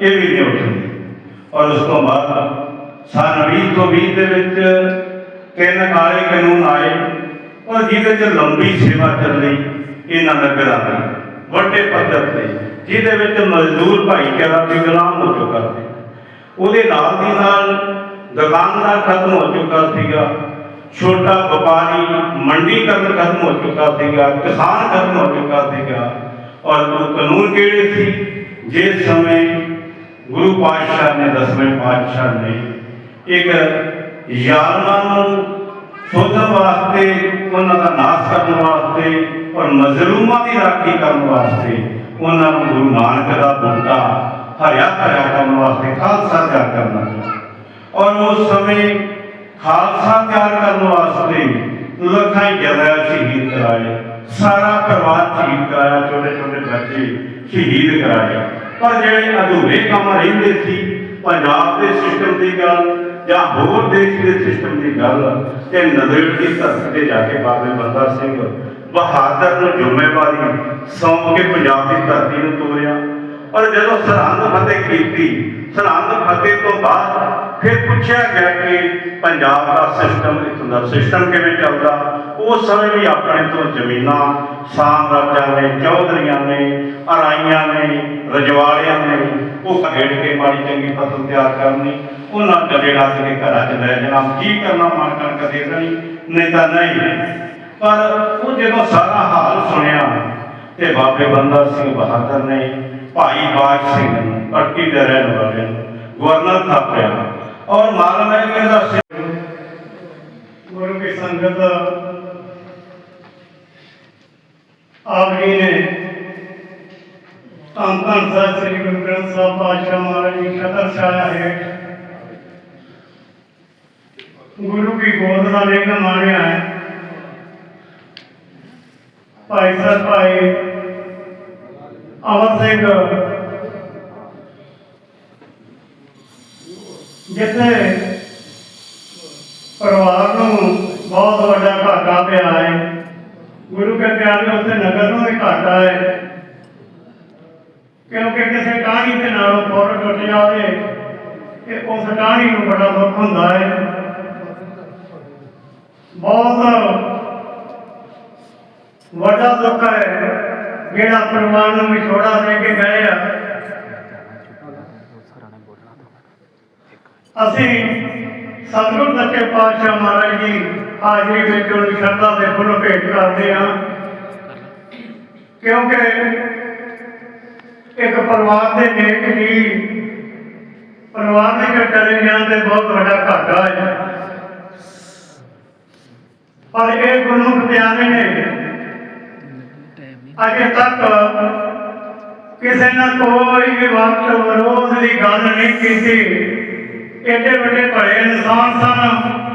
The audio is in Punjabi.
ਇਹ ਵੀ ਨਹੀਂ ਉੱਠਣੀ। ਔਰ ਉਸ ਤੋਂ ਬਾਅਦ ਸਨ 20 ਤੋਂ 20 ਦੇ ਵਿੱਚ ਤਿੰਨ ਕਾਲੇ ਕਾਨੂੰਨ ਆਏ, ਔਰ ਜਿਹਦੇ ਚ ਲੰਬੀ ਸੇਵਾ ਚੱਲੀ ਇਹਨਾਂ ਨਗਰਾਂ ਦੀ ਵੱਡੇ ਪੱਧਰ ਤੇ ਜਿਹਦੇ ਵਿੱਚ ਮਜ਼ਦੂਰ ਭਾਈਚਾਰਾ ਵੀ ਗੁਲਾਮ ਹੋ ਚੁੱਕਾ ਸੀ। ਉਹਦੇ ਨਾਲ ਦੀ ਨਾਲ ਦੁਕਾਨਦਾਰ ਖਤਮ ਹੋ ਚੁੱਕਾ ਸੀਗਾ। ਛੋਟਾ ਵਪਾਰੀ ਮੰਡੀਕਰਨ ਖਤਮ ਹੋ ਚੁੱਕਾ ਸੀਗਾ, ਕਿਸਾਨ ਖਤਮ ਹੋ ਚੁੱਕਾ ਸੀਗਾ। ਔਰ ਉਹ ਕਾਨੂੰਨ ਕਿਹੜੇ ਸੀ? ਜਿਸ ਸਮੇਂ ਗੁਰੂ ਪਾਤਸ਼ਾਹ ਨੇ, ਦਸਵੇਂ ਪਾਤਸ਼ਾਹ ਨੇ ਇੱਕ ਜ਼ਾਲਮਾਂ ਨੂੰ ਸੋਧਣ ਵਾਸਤੇ, ਉਹਨਾਂ ਦਾ ਨਾਸ਼ ਕਰਨ ਵਾਸਤੇ ਔਰ ਮਜ਼ਲੂਮਾਂ ਦੀ ਰਾਖੀ ਕਰਨ ਵਾਸਤੇ ਉਹਨਾਂ ਨੂੰ ਗੁਰੂ ਨਾਨਕ ਦਾ ਬੂਟਾ ਹਰਿਆ ਭਰਿਆ ਕਰਨ ਵਾਸਤੇ, ਖਾਲਸਾ ਤਿਆਰ ਕਰਨਾ। ਔਰ ਉਸ ਸਮੇਂ ਖਾਲਸਾ ਤਿਆਰ ਕਰਨ ਵਾਸਤੇ ਲੱਖਾਂ ਜਰਨੈਲ ਸ਼ਹੀਦ ਕਰਾਏ। ਸਾਰਾ ਪਰਿਵਾਰ ਸ਼ਹੀਦ ਕਰਾਇਆ ਛੋਟੇ ਛੋਟੇ ਬੱਚੇ ਸ਼ਹੀਦ ਕਰਾਏ। ਪਰ ਜਿਹੜੇ ਅਧੂਰੇ ਕੰਮ ਰਹਿੰਦੇ ਸੀ, ਪੰਜਾਬ ਦੇ ਸਿਸਟਮ ਦੀ ਗੱਲ ਜਾਂ ਹੋਰ ਦੇਸ਼ ਦੇ ਸਿਸਟਮ ਦੀ ਗੱਲ, ਤੇ ਨਜ਼ਰ ਦੀ ਧਰਤੀ ਤੇ ਜਾ ਕੇ ਬਾਬੇ ਬੰਦਾ ਸਿੰਘ ਬਹਾਦਰ ਨੂੰ ਜ਼ਿੰਮੇਵਾਰੀ ਸੌਂਪ ਕੇ ਪੰਜਾਬ ਦੀ ਧਰਤੀ ਨੂੰ ਤੋਰਿਆ। ਔਰ ਜਦੋਂ ਸਰਹੰਦ ਫਤਿਹ ਕੀਤੀ, ਸਰਹੰਦ ਫਤਿਹ ਤੋਂ ਬਾਅਦ ਫਿਰ ਪੁੱਛਿਆ ਗਿਆ ਕਿ ਪੰਜਾਬ ਦਾ ਸਿਸਟਮ ਇਥੋਂ ਦਾ ਸਿਸਟਮ ਕਿਵੇਂ ਚੱਲਦਾ? ਉਸ ਸਮੇਂ ਵੀ ਆਪਣੇ ਤੋਂ ਜ਼ਮੀਨਾਂ ਸਾਮਰਾਜਾਂ ਨੇ, ਚੌਧਰੀਆਂ ਨੇ, ਅਰਾਈਆਂ ਨੇ, ਰਜਵਾੜਿਆਂ ਨੇ, ਉਹ ਖੇਡ ਕੇ ਮਾੜੀ ਚੰਗੀ ਫਸਲ ਤਿਆਰ ਕਰਨੀ, ਉਹਨਾਂ ਚਲੇ ਰੱਖ ਕੇ ਘਰਾਂ 'ਚ ਲੈ ਜਾਣਾ, ਕੀ ਕਰਨਾ ਮਨ ਕਣਕ ਦੇ ਦੇਣੀ ਨਹੀਂ ਤਾਂ ਨਹੀਂ। ਪਰ ਉਹ ਜਦੋਂ ਸਾਰਾ ਹਾਲ ਸੁਣਿਆ, ਤੇ ਬਾਬੇ ਬੰਦਾ ਸਿੰਘ ਬਹਾਦਰ ਨੇ ਭਾਈ ਬਾਜ ਸਿੰਘ ਨੂੰ ਪੱਟੀ ਦੇ ਰਹਿਣ ਵਾਲੇ ਨੂੰ ਗਵਰਨਰ ਥਾਪਿਆ ਔਰ ਮਾਲਮ ਹੈ ਕਿ ਇਹਦਾ ਸਿਰ ਗੁਰੂ ਕੀ ਸੰਗਤ ਆਪ ਜੀ ਨੇ ਧੰਨ ਧੰਨ ਸਾਹਿਬ ਸ੍ਰੀ ਗੁਰੂ ਗ੍ਰੰਥ ਸਾਹਿਬ ਪਾਤਸ਼ਾਹ ਮਹਾਰਾਜ ਜੀ ਖਤਰ ਛਾਇਆ ਹੈ। ਗੁਰੂ ਕੀ ਗੋਦ ਦਾ ਲੇਖ ਮਾਰਿਆ ਹੈ। ਭਾਈ ਸਾਹਿਬ, ਭਾਈ ਅਮਰ ਸਿੰਘ। ਜਿੱਥੇ ਪਰਿਵਾਰ ਨੂੰ ਬਹੁਤ ਵੱਡਾ ਘਾਟਾ ਪਿਆ ਹੈ। ਗੁਰੂ ਕੇ ਪਿਆਰ ਦੇ ਉੱਤੇ ਨਗਰ ਨੂੰ ਵੀ ਘਾਟਾ ਹੈ। ਕਿਉਂਕਿ ਕਿਸੇ ਟਾਹਣੀ ਦੇ ਨਾਲੋਂ ਫੌਰ ਟੁੱਟ ਜਾਵੇ, ਤੇ ਉਸ ਟਾਹਣੀ ਨੂੰ ਬੜਾ ਦੁੱਖ ਹੁੰਦਾ ਹੈ। ਬਹੁਤ ਵੱਡਾ ਦੁੱਖ ਹੈ। ਜਿਹੜਾ ਪਰਿਵਾਰ ਨੂੰ ਵਿਛੋੜਾ ਦੇ ਕੇ ਗਏ ਆ। ਅਸੀਂ ਸਤਿਗੁਰ ਸੱਚੇ ਪਾਤਸ਼ਾਹ ਮਹਾਰਾਜ ਜੀ ਹਾਜ਼ਰੀ ਵਿੱਚ ਉਹਨਾਂ ਸ਼ਰਧਾ ਦੇ ਫੁੱਲ ਭੇਟ ਕਰਦੇ ਹਾਂ। ਕਿਉਂਕਿ ਇੱਕ ਪਰਿਵਾਰ ਦੇ ਨੇਕ ਜੀ ਪਰਿਵਾਰ ਦੇ ਜੋ ਚਲੇ ਜਾਣ ਤੇ ਬਹੁਤ ਵੱਡਾ ਘਾਟਾ ਹੈ। ਪਰ ਇਹ ਗੁਰੂ ਪਿਆਰੇ ਨੇ ਅਜੇ ਤੱਕ ਕਿਸੇ ਨਾਲ ਕੋਈ ਵੀ ਵਕਤ ਵਿਰੋਧ ਦੀ ਗੱਲ ਨਹੀਂ ਕੀਤੀ। ਏਡੇ ਵੱਡੇ ਭਲੇ ਇਨਸਾਨ ਸਨ।